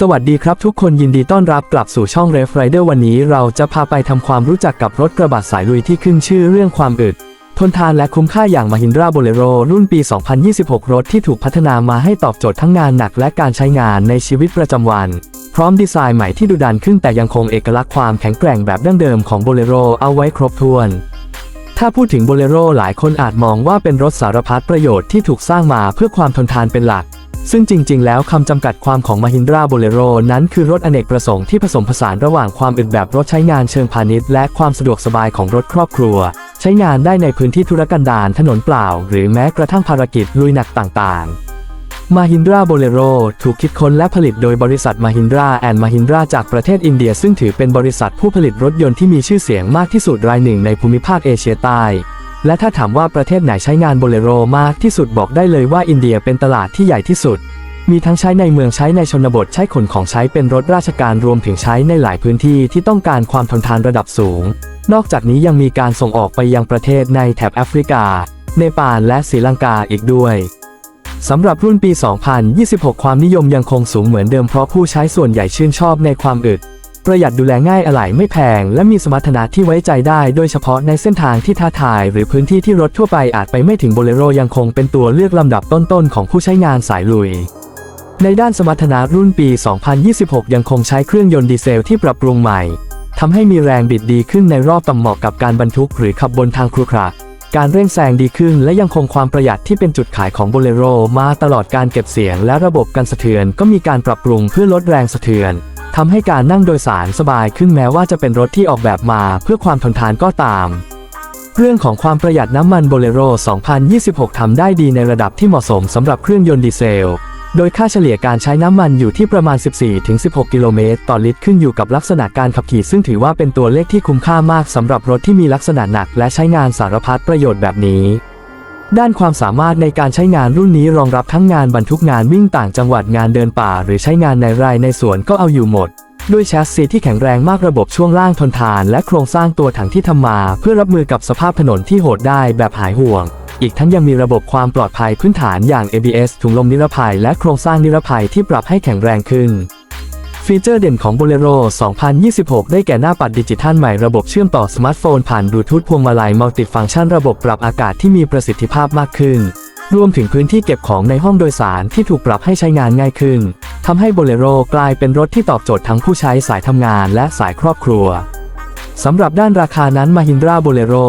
สวัสดีครับทุกคนยินดีต้อนรับกลับสู่ช่อง r e f Rider วันนี้เราจะพาไปทำความรู้จักกับรถกระบะสายลุยที่ขึ้นชื่อเรื่องความอึด ทนทานและคุ้มค่าอย่าง Mahindra Bolero รุ่นปี 2026 รถที่ถูกพัฒนามาให้ตอบโจทย์ทั้งงานหนักและการใช้งานในชีวิตประจำวัน พร้อมดีไซน์ใหม่ที่ดุดันขึ้นแต่ยังคงเอกลักษณ์ความแข็งแกร่งแบบดั้งเดิมของ Bolero เอาไว้ครบถ้วน ถ้าพูดถึง Bolero หลายคนอาจมองว่าเป็นรถสารพัดประโยชน์ที่ถูกสร้างมาเพื่อความทนทานเป็นหลัก ซึ่งจริง ๆ แล้วคำจำกัดความของ Mahindra Bolero นั้นคือรถอเนกประสงค์ที่ผสมผสานระหว่างความอึดแบบรถใช้งานเชิงพาณิชย์และความสะดวกสบายของรถครอบครัว ใช้งานได้ในพื้นที่ธุรกันดารถนนเปล่า หรือแม้กระทั่งภารกิจลุยหนักต่างๆ Mahindra Bolero ถูกคิดค้นและผลิตโดยบริษัท Mahindra and Mahindra จากประเทศอินเดีย ซึ่งถือเป็นบริษัทผู้ผลิตรถยนต์ที่มีชื่อเสียงมากที่สุดรายหนึ่งในภูมิภาคเอเชียใต้ และถ้าถามว่าประเทศไหนใช้งานโบเลโรมากที่สุดบอกได้เลยว่าอินเดียเป็นตลาดที่ใหญ่ที่สุด มีทั้งใช้ในเมืองใช้ในชนบทใช้ขนของใช้เป็นรถราชการรวมถึงใช้ในหลายพื้นที่ที่ต้องการความทนทานระดับสูง นอกจากนี้ยังมีการส่งออกไปยังประเทศในแถบแอฟริกา เนปาลและศรีลังกาอีกด้วยสำหรับรุ่นปี 2026 ความนิยมยังคงสูงเหมือนเดิมเพราะผู้ใช้ส่วนใหญ่ชื่นชอบในความอึด ประหยัดดูแลง่ายอะไหล่ไม่แพง และมีสมรรถนะที่ไว้ใจได้ โดยเฉพาะในเส้นทางที่ท้าทาย หรือพื้นที่ที่รถทั่วไปอาจไปไม่ถึงโบเลโรยังคงเป็นตัวเลือกลำดับต้นๆของผู้ใช้งานสายลุย ในด้านสมรรถนะรุ่นปี 2026 ยังคงใช้เครื่องยนต์ดีเซลที่ปรับปรุงใหม่ทำให้มีแรงบิดดีขึ้นในรอบต่ำเหมาะกับการบรรทุก หรือขับบนทางครุขระการเร่งแซงดีขึ้นและยังคงความประหยัดที่เป็นจุดขายของโบเลโรมาตลอดการเก็บเสียงและระบบกันสะเทือนก็มีการปรับปรุงเพื่อลดแรงสะเทือน ทำให้การนั่งโดยสารสบายขึ้นแม้ว่าจะเป็นรถที่ออกแบบมาเพื่อความทนทานก็ตาม เรื่องของความประหยัดน้ำมันโบเลโร 2026 ทำได้ดีในระดับที่เหมาะสมสำหรับเครื่องยนต์ดีเซล โดยค่าเฉลี่ยการใช้น้ำมันอยู่ที่ประมาณ 14-16 กิโลเมตรต่อลิตรขึ้นอยู่กับลักษณะการขับขี่ซึ่งถือว่าเป็นตัวเลขที่คุ้มค่ามากสำหรับรถที่มีลักษณะหนัก และใช้งานสารพัดประโยชน์แบบนี้ ด้านความสามารถในการใช้งานรุ่นนี้รองรับทั้งงานบรรทุกงานวิ่งต่างจังหวัดงานเดินป่า หรือใช้งานในไร่ในสวนก็เอาอยู่หมด ด้วยแชสซีที่แข็งแรงมากระบบช่วงล่างทนทาน และโครงสร้างตัวถังที่ทำมา เพื่อรับมือกับสภาพถนนที่โหดได้แบบหายห่วง อีกทั้งยังมีระบบความปลอดภัยพื้นฐานอย่าง ABS ถุงลมนิรภัย และโครงสร้างนิรภัยที่ปรับให้แข็งแรงขึ้น ฟีเจอร์เด่นของ Bolero 2026 ได้แก่หน้าปัดดิจิทัลใหม่ระบบเชื่อมต่อสมาร์ทโฟนผ่านบลูทูธพวงมาลัยมัลติฟังก์ชันระบบปรับอากาศที่มีประสิทธิภาพมากขึ้น รวมถึงพื้นที่เก็บของในห้องโดยสารที่ถูกปรับให้ใช้งานง่ายขึ้นทำให้ Bolero กลายเป็นรถที่ตอบโจทย์ทั้งผู้ใช้สายทำงานและสายครอบครัวสำหรับด้านราคานั้น Mahindra Bolero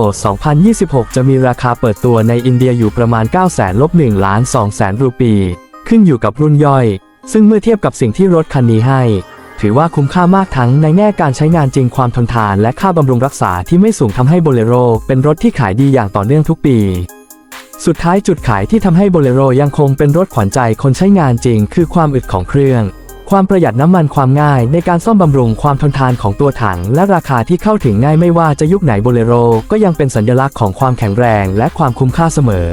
2026 จะมีราคาเปิดตัวในอินเดียอยู่ประมาณ 9 0 0 0 0ลบ1ล้าน2แสนรูปี ขึ้นอยู่กับรุ่นย่อย ซึ่งเมื่อเทียบกับสิ่งที่รถคันนี้ให้ ถือว่าคุ้มค่ามากทั้งในแง่การใช้งานจริงความทนทานและค่าบำรุงรักษาที่ไม่สูงทำให้ Bolero เป็นรถที่ขายดีอย่างต่อเนื่องทุกปี สุดท้ายจุดขายที่ทำให้ Bolero ยังคงเป็นรถขวัญใจคนใช้งานจริง คือความอึดของเครื่อง ความประหยัดน้ำมันความง่ายในการซ่อมบำรุงความทนทานของตัวถัง และราคาที่เข้าถึงง่ายไม่ว่าจะยุคไหนโบเลโรก็ยังเป็นสัญลักษณ์ของความแข็งแรงและความคุ้มค่าเสมอ